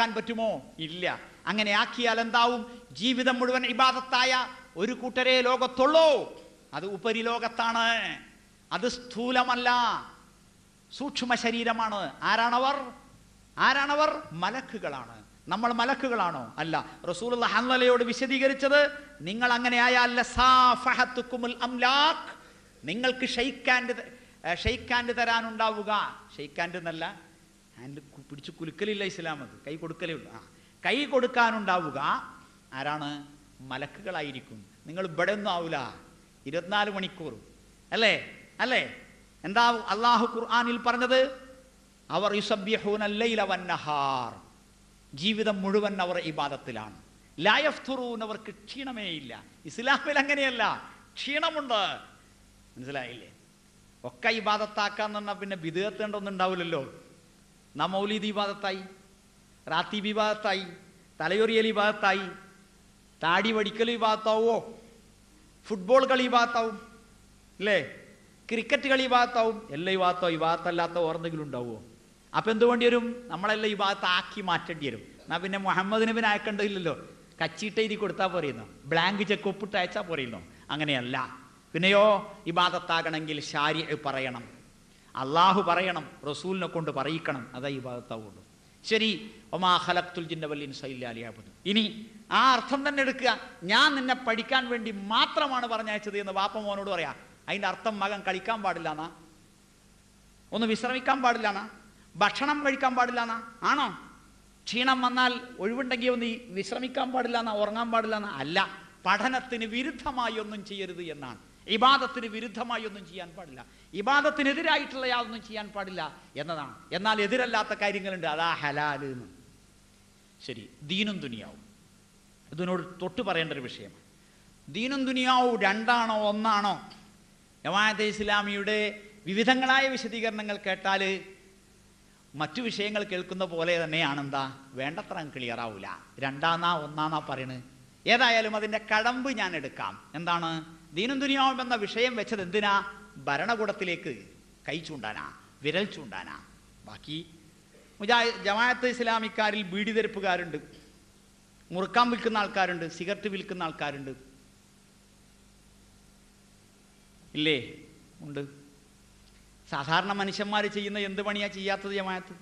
ആക്കാൻ പറ്റുമോ? ഇല്ല. അങ്ങനെ ആക്കിയാൽ എന്താവും? ജീവിതം മുഴുവൻ ഇബാദത്തായ ഒരു കൂട്ടരെ ലോകത്തുള്ളൂ. അത് ഉപരിലോകത്താണ് അത് സ്ഥൂലമല്ല. സൂക്ഷ്മ ശരീരമാണ്. ആരാണവർ? ആരാണവർ? മലക്കുകളാണ്. നമ്മൾ മലക്കുകളാണോ? അല്ല. റസൂൽ ഹന്നലയോട് വിശദീകരിച്ചത് നിങ്ങൾ അങ്ങനെ ആയാൽ നിങ്ങൾക്ക് ഷെയ്ക്കാൻഡ് ഷെയ്ക്കാൻഡ് തരാനുണ്ടാവുക. ഷെയ്ക്കാൻഡ് എന്നല്ല ഹാൻഡ് പിടിച്ച് കുലുക്കലില്ല ഇസ്ലാം അത്. കൈ കൊടുക്കലേ ഉള്ളൂ. ആ കൈ കൊടുക്കാനുണ്ടാവുക ആരാണ്? മലക്കുകളായിരിക്കും. നിങ്ങൾ ഇവിടെ ഒന്നും ആവില്ല ഇരുപത്തിനാല് മണിക്കൂർ. അല്ലേ? അല്ലേ? എന്താ അള്ളാഹു ഖുർആാനിൽ പറഞ്ഞത്? അവർ യുസബ്യഹൂന ലൈല വന്നഹാർ. ജീവിതം മുഴുവൻ അവർ ഇബാദത്തിലാണ്. ലായഫ്തുറൂൻ അവർക്ക് ക്ഷീണമേ ഇല്ല. ഇസ്ലാമിൽ അങ്ങനെയല്ല. ക്ഷീണമുണ്ട്. മനസ്സിലായില്ലേ? ഒക്കെ ഇബാദത്താക്കാന്ന് പറഞ്ഞാൽ പിന്നെ വിധേയത്തേണ്ടൊന്നും ഉണ്ടാവില്ലല്ലോ. നാ മൗലീദ് ഇബാദത്തായി റാത്തീബ് ഇബാദത്തായി തലയൊറിയൽ വിവാദത്തായി താടി വടിക്കൽ വിവാദത്താവോ ഫുട്ബോൾ കളി വിവാദത്താവും അല്ലേ ക്രിക്കറ്റ് കളി വിവാദത്താവും എല്ലാ വിവാദത്തോ വിവാദത്തല്ലാത്ത ഓർന്നെങ്കിലും ഉണ്ടാവുമോ അപ്പൊ എന്ത് വരും? നമ്മളെല്ലാം ആക്കി മാറ്റേണ്ടി വരും. എന്നാ പിന്നെ മുഹമ്മദ് നബിന് അയക്കേണ്ടതില്ലല്ലോ. കച്ചിട്ട് എഴുതി കൊടുത്താൽ പോരെയുന്നോ ബ്ലാങ്ക് ചെക്ക് ഒപ്പിട്ട് അയച്ചാൽ പോരെയുന്നോ അങ്ങനെയല്ല. പിന്നെയോ ഇബാദത്താകണമെങ്കിൽ ശാരി പറയണം. അള്ളാഹു പറയണം റസൂലിനെ കൊണ്ട് പറയിക്കണം അതാ ഈ ഭാഗത്താവുള്ളൂ ശരി ഒമാ ഹലക്തുൽ ജിന്ന വൽ ഇൻസ ഇല്ലാ ഇനി ആ അർത്ഥം തന്നെ എടുക്കുക. ഞാൻ നിന്നെ പഠിക്കാൻ വേണ്ടി മാത്രമാണ് പറഞ്ഞയച്ചത് എന്ന് വാപ്പ മോനോട് പറയാ. അതിന്റെ അർത്ഥം മകൻ കളിക്കാൻ പാടില്ല എന്നാ ഒന്ന് വിശ്രമിക്കാൻ പാടില്ല എന്നാ ഭക്ഷണം കഴിക്കാൻ പാടില്ല എന്നാ ആണോ? ക്ഷീണം വന്നാൽ ഒഴിവുണ്ടെങ്കിൽ ഒന്ന് വിശ്രമിക്കാൻ പാടില്ല എന്നാ ഉറങ്ങാൻ പാടില്ല എന്നാ അല്ല പഠനത്തിന് വിരുദ്ധമായി ഒന്നും ചെയ്യരുത് എന്നാണ്. ഇബാദത്തിന് വിരുദ്ധമായി ഒന്നും ചെയ്യാൻ പാടില്ല. ഇബാദത്തിനെതിരായിട്ടുള്ള യാതൊന്നും ചെയ്യാൻ പാടില്ല എന്നതാണ്. എന്നാൽ എതിരല്ലാത്ത കാര്യങ്ങളുണ്ട്. അതാ ഹലാൽ എന്ന്. ശരി ദീനും ദുനിയാവും. ഇതിനോട് തൊട്ട് പറയേണ്ട ഒരു വിഷയമാണ്. ദീനും ദുനിയാവും രണ്ടാണോ ഒന്നാണോ? ജമാഅത്തെ ഇസ്ലാമിയുടെ വിവിധങ്ങളായ വിശദീകരണങ്ങൾ കേട്ടാൽ മറ്റു വിഷയങ്ങൾ കേൾക്കുന്ന പോലെ തന്നെയാണ് എന്താ വേണ്ടത്ര ക്ലിയർ ആവില്ല രണ്ടാന്നാ ഒന്നാന്നാ പറയണ്. ഏതായാലും അതിന്റെ കടമ്പ് ഞാൻ എടുക്കാം. എന്താണ്? ദീനും ദുനിയാവും എന്ന വിഷയം വെച്ചത് എന്തിനാ? ഭരണകൂടത്തിലേക്ക് കൈ ചൂണ്ടാനാ വിരൽ ചൂണ്ടാനാ. ബാക്കി മുജാ ജമാഅത്ത് ഇസ്ലാമിക്കാരിൽ ബീഡി തെരുപ്പുകാരുണ്ട് മുറുക്കാൻ വിൽക്കുന്ന ആൾക്കാരുണ്ട് സിഗരറ്റ് വിൽക്കുന്ന ആൾക്കാരുണ്ട്. ഇല്ലേ? ഉണ്ട്. സാധാരണ മനുഷ്യന്മാർ ചെയ്യുന്ന എന്ത് പണിയാ ചെയ്യാത്തത് ജമാഅത്ത്?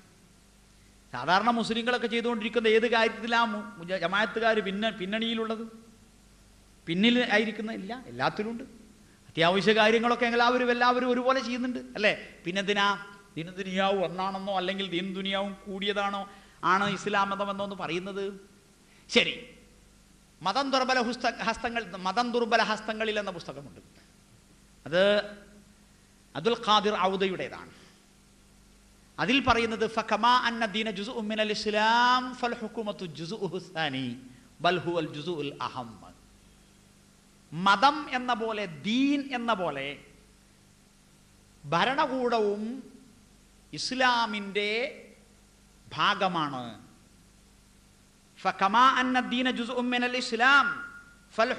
സാധാരണ മുസ്ലിങ്ങളൊക്കെ ചെയ്തുകൊണ്ടിരിക്കുന്ന ഏത് കാര്യത്തിലാ മു- മുജ- ജമാഅത്തുകാർ പിന്ന പിന്നണിയിലുള്ളത്? പിന്നിൽ ആയിരിക്കുന്ന ഇല്ല എല്ലാത്തിലുമുണ്ട് അത്യാവശ്യ കാര്യങ്ങളൊക്കെ എല്ലാവരും എല്ലാവരും ഒരുപോലെ ചെയ്യുന്നുണ്ട് അല്ലേ? പിന്നെന്തിനാ? ദീന ദുനിയാവും ഒന്നാണെന്നോ അല്ലെങ്കിൽ ദീൻ ദുനിയാവും കൂടിയതാണോ ആണ് ഇസ്ലാം മതമെന്നോ എന്ന് പറയുന്നത്? ശരി. മതം ദുർബല ഹുസ്ത ഹസ്തങ്ങൾ മതം ദുർബല ഹസ്തങ്ങളിൽ എന്ന പുസ്തകമുണ്ട്. അത് അബ്ദുൽ ഖാദിർ ഔദയുടേതാണ്. അതിൽ പറയുന്നത് ഫഖമാ അന്ന ദീന ജുസുഉ മിനൽ ഇസ്ലാം ഫൽ ഹുക്കുമത്തു ജുസുഉഹു സാനി ബൽ ഹുവൽ ജുസുഉൽ അഹം. മതം എന്ന പോലെ ദീൻ എന്ന പോലെ ഭരണകൂടവും ഇസ്ലാമിന്റെ ഭാഗമാണ്. ഇസ്ലാം ഫൽ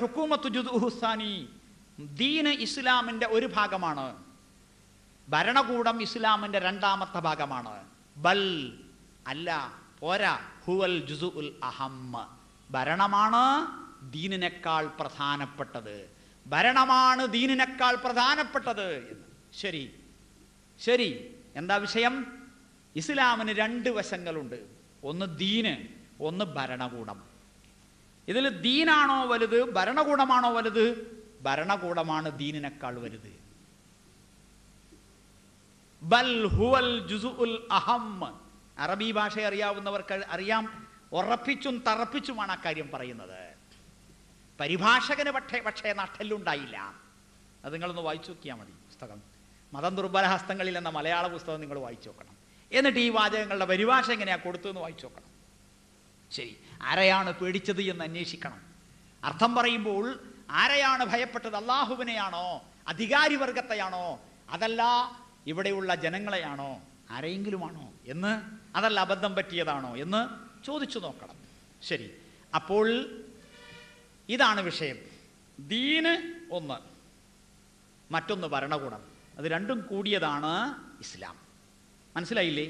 ഇസ്ലാമിന്റെ ഒരു ഭാഗമാണ്. ഭരണകൂടം ഇസ്ലാമിന്റെ രണ്ടാമത്തെ ഭാഗമാണ്. ബൽ അല്ല പോരാ. ഹുവൽ ജുസു ഉൽ അഹമ്മ ഭരണമാണ് ദീനിനേക്കാൾ പ്രധാനപ്പെട്ടത്. ഭരണമാണ് ദീനിനേക്കാൾ പ്രധാനപ്പെട്ടത് എന്ന്. ശരി. ശരി. എന്താ വിഷയം? ഇസ്ലാമിന് രണ്ട് വശങ്ങളുണ്ട്. ഒന്ന് ദീന് ഒന്ന് ഭരണകൂടം. ഇതിൽ ദീനാണോ വലുത് ഭരണകൂടമാണോ വലുത്? ഭരണകൂടമാണ് ദീനിനേക്കാൾ വലുത്. ബൽ ഹുവൽ അറബി ഭാഷ അറിയാവുന്നവർക്ക് അറിയാം. ഉറപ്പിച്ചും തറപ്പിച്ചുമാണ് ആ കാര്യം പറയുന്നത്. പരിഭാഷകന് പക്ഷേ പക്ഷേ നട്ടല്ലുണ്ടായില്ല. അത് നിങ്ങളൊന്ന് വായിച്ചു നോക്കിയാൽ മതി പുസ്തകം. മതം ദുർബല ഹസ്തങ്ങളിൽ എന്ന മലയാള പുസ്തകം നിങ്ങൾ വായിച്ചു നോക്കണം. എന്നിട്ട് ഈ വാചകങ്ങളുടെ പരിഭാഷ എങ്ങനെയാ കൊടുത്തതെന്ന് വായിച്ചു നോക്കണം. ശരി ആരെയാണ് പേടിച്ചത് എന്ന് അന്വേഷിക്കണം. അർത്ഥം പറയുമ്പോൾ ആരെയാണ് ഭയപ്പെട്ടത്? അള്ളാഹുവിനെയാണോ അധികാരി വർഗത്തെയാണോ അതല്ല ഇവിടെയുള്ള ജനങ്ങളെയാണോ? ആരെയെങ്കിലുമാണോ? എന്ന് അതല്ല അബദ്ധം പറ്റിയതാണോ? എന്ന് ചോദിച്ചു നോക്കണം. ശരി അപ്പോൾ ഇതാണ് വിഷയം. ദീന് ഒന്ന്. മറ്റൊന്ന് ഭരണകൂടം. അത് രണ്ടും കൂടിയതാണ് ഇസ്ലാം. മനസ്സിലായില്ലേ?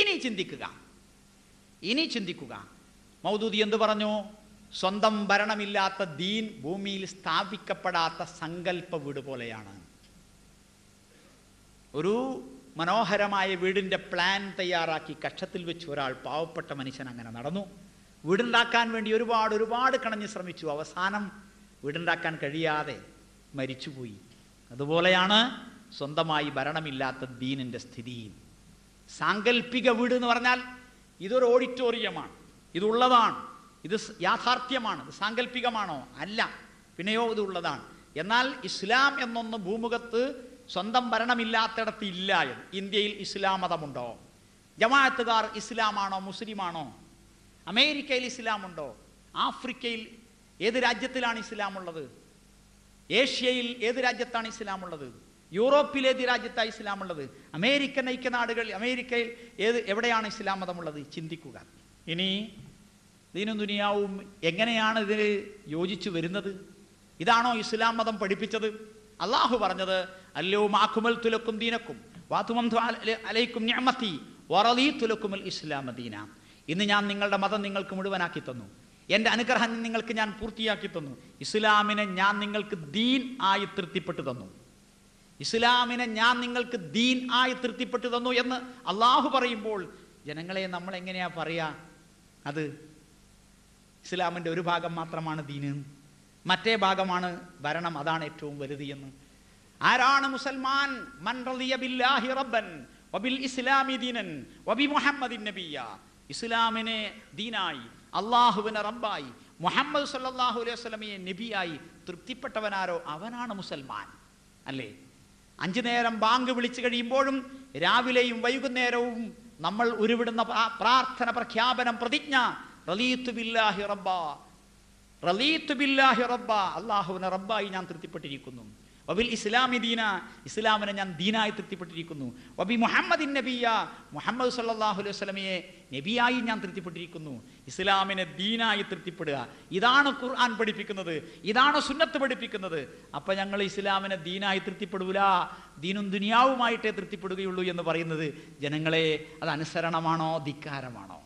ഇനി ചിന്തിക്കുക. ഇനി ചിന്തിക്കുക. മൗദൂദി എന്ത് പറഞ്ഞു? സ്വന്തം ഭരണമില്ലാത്ത ദീൻ ഭൂമിയിൽ സ്ഥാപിക്കപ്പെടാത്ത സങ്കല്പ വീട് പോലെയാണ്. ഒരു മനോഹരമായ വീടിന്റെ പ്ലാൻ തയ്യാറാക്കി കക്ഷത്തിൽ വെച്ച് ഒരാൾ പാവപ്പെട്ട മനുഷ്യൻ അങ്ങനെ നടന്നു. വീടുണ്ടാക്കാൻ വേണ്ടി ഒരുപാട് ഒരുപാട് കണഞ്ഞ് ശ്രമിച്ചു. അവസാനം വീടുണ്ടാക്കാൻ കഴിയാതെ മരിച്ചുപോയി. അതുപോലെയാണ് സ്വന്തമായി ഭരണമില്ലാത്ത ദീനിന്റെ സ്ഥിതി. സാങ്കല്പിക വീട് എന്ന് പറഞ്ഞാൽ ഇതൊരു ഓഡിറ്റോറിയമാണ്. ഇതുള്ളതാണ് ഇത് യാഥാർത്ഥ്യമാണ്. ഇത് സാങ്കല്പികമാണോ അല്ല. പിന്നെയോ ഇതുള്ളതാണ് എന്നാൽ ഇസ്ലാം എന്നൊന്ന് ഭൂമുഖത്ത് സ്വന്തം ഭരണമില്ലാത്തിടത്ത് ഇല്ല. ഇന്ത്യയിൽ ഇസ്ലാം മതമുണ്ടോ? ജമാഅത്തുകാർ ഇസ്ലാമാണോ മുസ്ലിമാണോ? അമേരിക്കയിൽ ഇസ്ലാമുണ്ടോ? ആഫ്രിക്കയിൽ ഏത് രാജ്യത്തിലാണ് ഇസ്ലാം ഉള്ളത് ഏഷ്യയിൽ ഏത് രാജ്യത്താണ് ഇസ്ലാം ഉള്ളത് യൂറോപ്പിൽ ഏത് രാജ്യത്താണ് ഇസ്ലാം ഉള്ളത് അമേരിക്കൻ ഐക്യനാടുകൾ അമേരിക്കയിൽ ഏത് എവിടെയാണ് ഇസ്ലാം മതമുള്ളത്? ചിന്തിക്കുക. ഇനി ദീനും ദുനിയാവും എങ്ങനെയാണ് ഇതിന് യോജിച്ചു വരുന്നത്? ഇതാണോ ഇസ്ലാം മതം പഠിപ്പിച്ചത്? അള്ളാഹു പറഞ്ഞത് അല്ലോ മാക്കുമൽ തുലക്കും ദീനക്കും വാത്തുമം അലൈക്കും ഞാമത്തി വറലീ തുലക്കുമൽ ഇസ്ലാം ദീന. ഇന്ന് ഞാൻ നിങ്ങളുടെ മതം നിങ്ങൾക്ക് മുഴുവനാക്കി തന്നു. എന്റെ അനുഗ്രഹം നിങ്ങൾക്ക് ഞാൻ പൂർത്തിയാക്കി തന്നു. ഇസ്ലാമിനെ ഞാൻ നിങ്ങൾക്ക് ദീൻ ആയി തൃപ്തിപ്പെട്ടു തന്നു. ഇസ്ലാമിനെ ഞാൻ നിങ്ങൾക്ക് ദീൻ ആയി തൃപ്തിപ്പെട്ടു തന്നു എന്ന് അള്ളാഹു പറയുമ്പോൾ ജനങ്ങളെ നമ്മൾ എങ്ങനെയാ പറയാ? അത് ഇസ്ലാമിന്റെ ഒരു ഭാഗം മാത്രമാണ് ദീന്. മറ്റേ ഭാഗമാണ് ഭരണം അതാണ് ഏറ്റവും വലുത് എന്ന്. ആരാണ് മുസൽമാൻ? മൻ ബില്ലാഹി റബ്ബൻ വബിൽ ഇസ്ലാമി ദീനൻ വബി മുഹമ്മദിൻ നബിയ ഇസ്ലാമിനെ ദീനായി അള്ളാഹുവിനെ റബ്ബായി മുഹമ്മദ് സല്ലാഹു അലൈഹി വസല്ലമയെ നബിയായി തൃപ്തിപ്പെട്ടവനാരോ അവനാണ് മുസൽമാൻ. അല്ലേ? അഞ്ചു നേരം ബാങ്ക് വിളിച്ചു കഴിയുമ്പോഴും രാവിലെയും വൈകുന്നേരവും നമ്മൾ ഉരുവിടുന്ന പ്രാർത്ഥന പ്രഖ്യാപനം പ്രതിജ്ഞ റലീത്തു ബില്ലാഹി റബ്ബ. ബില്ലാഹി റബ്ബ. അള്ളാഹുവിനെ റബ്ബായി ഞാൻ തൃപ്തിപ്പെട്ടിരിക്കുന്നു. വബിൽ ഇസ്ലാമി ദീന ഇസ്ലാമിനെ ഞാൻ ദീനായി തൃപ്തിപ്പെട്ടിരിക്കുന്നു. വബി മുഹമ്മദിൻ നബിയ മുഹമ്മദ് സല്ലാഹു അലൈഹി വസല്ലമയെ നബിയായി ഞാൻ തൃപ്തിപ്പെട്ടിരിക്കുന്നു. ഇസ്ലാമിനെ ദീനായി തൃപ്തിപ്പെടുക. ഇതാണ് ഖുർആൻ പഠിപ്പിക്കുന്നത്. ഇതാണ് സുന്നത്ത് പഠിപ്പിക്കുന്നത്. അപ്പം ഞങ്ങൾ ഇസ്ലാമിനെ ദീനായി തൃപ്തിപ്പെടൂല. ദീനും ദുനിയാവുമായിട്ടേ തൃപ്തിപ്പെടുകയുള്ളൂ എന്ന് പറയുന്നത് ജനങ്ങളെ അത് അനുസരണമാണോ ധിക്കാരമാണോ?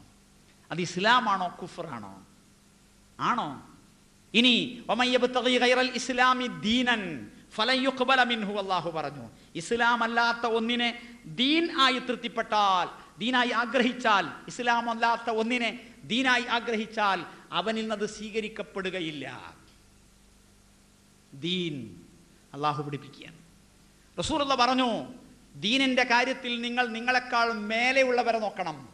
അത് ഇസ്ലാമാണോ കുഫറാണോ? ആണോ? ഇനി ഇസ്ലാമി ദീനൻ ഫലൻ യുഖ്ബല മിൻഹു അല്ലാഹു പറഞ്ഞു. ഇസ്ലാം അല്ലാത്ത ഒന്നിനെ ദീൻ ആയി തൃപ്തിപ്പെട്ടാൽ ദീനായി ആഗ്രഹിച്ചാൽ ഇസ്ലാം അല്ലാത്ത ഒന്നിനെ ദീനായി ആഗ്രഹിച്ചാൽ അവനിൽ നിന്നത് സ്വീകരിക്കപ്പെടുകയില്ല. ദീൻ അള്ളാഹു പിടിപ്പിക്കുകയാണ്. റസൂലുള്ള പറഞ്ഞു ദീനിന്റെ കാര്യത്തിൽ നിങ്ങൾ നിങ്ങളെക്കാൾ മേലെയുള്ളവരെ നോക്കണം.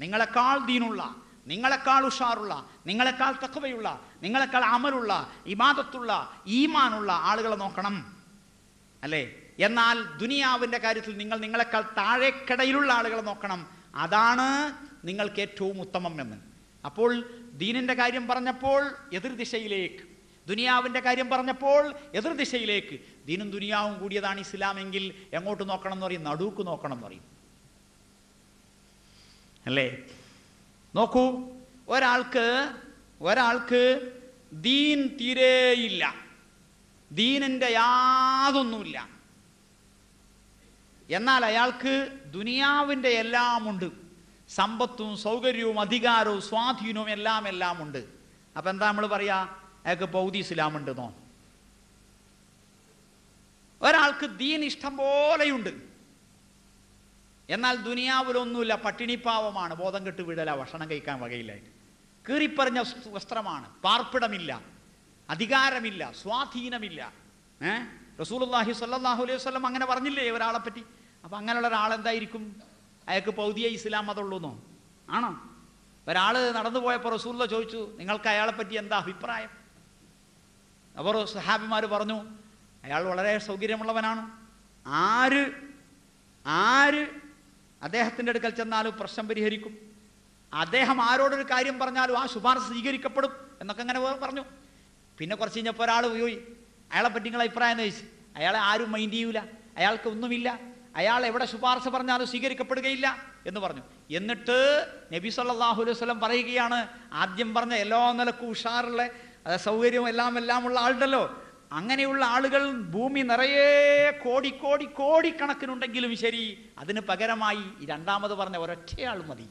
നിങ്ങളെക്കാൾ ദീനുള്ള. നിങ്ങളെക്കാൾ ഉഷാറുള്ള നിങ്ങളെക്കാൾ തക്കവയുള്ള നിങ്ങളെക്കാൾ അമലുള്ള ഇമാദത്തുള്ള ഈമാനുള്ള ആളുകളെ നോക്കണം. അല്ലേ? എന്നാൽ ദുനിയാവിന്റെ കാര്യത്തിൽ നിങ്ങൾ നിങ്ങളെക്കാൾ താഴേക്കടയിലുള്ള ആളുകളെ നോക്കണം. അതാണ് നിങ്ങൾക്ക് ഏറ്റവും ഉത്തമം എന്ന്. അപ്പോൾ ദീനിന്റെ കാര്യം പറഞ്ഞപ്പോൾ എതിർദിശയിലേക്ക് ദുനിയാവിന്റെ കാര്യം പറഞ്ഞപ്പോൾ എതിർദിശയിലേക്ക് ദീനും ദുനിയാവും കൂടിയതാണ് ഇസ്ലാമെങ്കിൽ എങ്ങോട്ട് നോക്കണം എന്ന് പറയും? നടുക്ക് നോക്കണം എന്ന് പറയും. അല്ലേ? നോക്കൂ ഒരാൾക്ക് ഒരാൾക്ക് ദീൻ തീരെയില്ല. ദീനിന്റെ യാതൊന്നുമില്ല. എന്നാൽ അയാൾക്ക് ദുനിയാവിന്റെ എല്ലാമുണ്ട്. സമ്പത്തും സൗകര്യവും അധികാരവും സ്വാധീനവും എല്ലാം എല്ലാം ഉണ്ട് അപ്പം എന്താ നമ്മൾ പറയാ? അയാൾക്ക് ബൗദ്ധി ഇസ്ലാം ഉണ്ടെന്നോ ഒരാൾക്ക് ദീൻ ഇഷ്ടം പോലെയുണ്ട് എന്നാൽ ദുനിയാവിലൊന്നുമില്ല പട്ടിണിപ്പാവമാണ് ബോധം കെട്ട് വീഴല ഭക്ഷണം കഴിക്കാൻ വകയില്ലായിട്ട്. കീറിപ്പറഞ്ഞ വസ്ത്രമാണ് പാർപ്പിടമില്ല അധികാരമില്ല സ്വാധീനമില്ല. ഏ? റസൂലുള്ളാഹി സ്വല്ലല്ലാഹു അലൈഹി വസല്ലം അങ്ങനെ പറഞ്ഞില്ലേ ഒരാളെ പറ്റി അപ്പം അങ്ങനെയുള്ള ഒരാളെന്തായിരിക്കും? അയാൾക്ക് പൗതിയ ഇസ്ലാം മതമുള്ളൂന്നോ ആണോ? ഒരാൾ നടന്നു പോയപ്പോൾ റസൂലുള്ള ചോദിച്ചു നിങ്ങൾക്ക് അയാളെ പറ്റി എന്താ അഭിപ്രായം? അവർ സഹാബിമാർ പറഞ്ഞു അയാൾ വളരെ സൗകര്യമുള്ളവനാണ്. ആര് ആര് അദ്ദേഹത്തിന്റെ അടുക്കൽ ചെന്നാലും പ്രശ്നം പരിഹരിക്കും. അദ്ദേഹം ആരോടൊരു കാര്യം പറഞ്ഞാലും ആ ശുപാർശ സ്വീകരിക്കപ്പെടും എന്നൊക്കെ അങ്ങനെ പറഞ്ഞു. പിന്നെ കുറച്ച് കഴിഞ്ഞപ്പോൾ ഒരാൾ പോയി. അയാളെ പറ്റി നിങ്ങളെ അഭിപ്രായം ചോദിച്ചു? അയാളെ ആരും മൈൻഡ് ചെയ്യൂല. അയാൾക്ക് ഒന്നുമില്ല. അയാൾ എവിടെ ശുപാർശ പറഞ്ഞാലും സ്വീകരിക്കപ്പെടുകയില്ല എന്ന് പറഞ്ഞു. എന്നിട്ട് നബി സല്ലാഹു അലൈഹി വസല്ലം പറയുകയാണ് ആദ്യം പറഞ്ഞ എല്ലാ നിലക്കും ഉഷാറുള്ള സൗകര്യവും എല്ലാം എല്ലാം ഉള്ള ആളുണ്ടല്ലോ. അങ്ങനെയുള്ള ആളുകൾ ഭൂമി നിറയെ കോടി കോടി കോടിക്കണക്കിനുണ്ടെങ്കിലും ശരി അതിന് പകരമായി രണ്ടാമത് പറഞ്ഞ ഒരൊറ്റയാൾ മതി.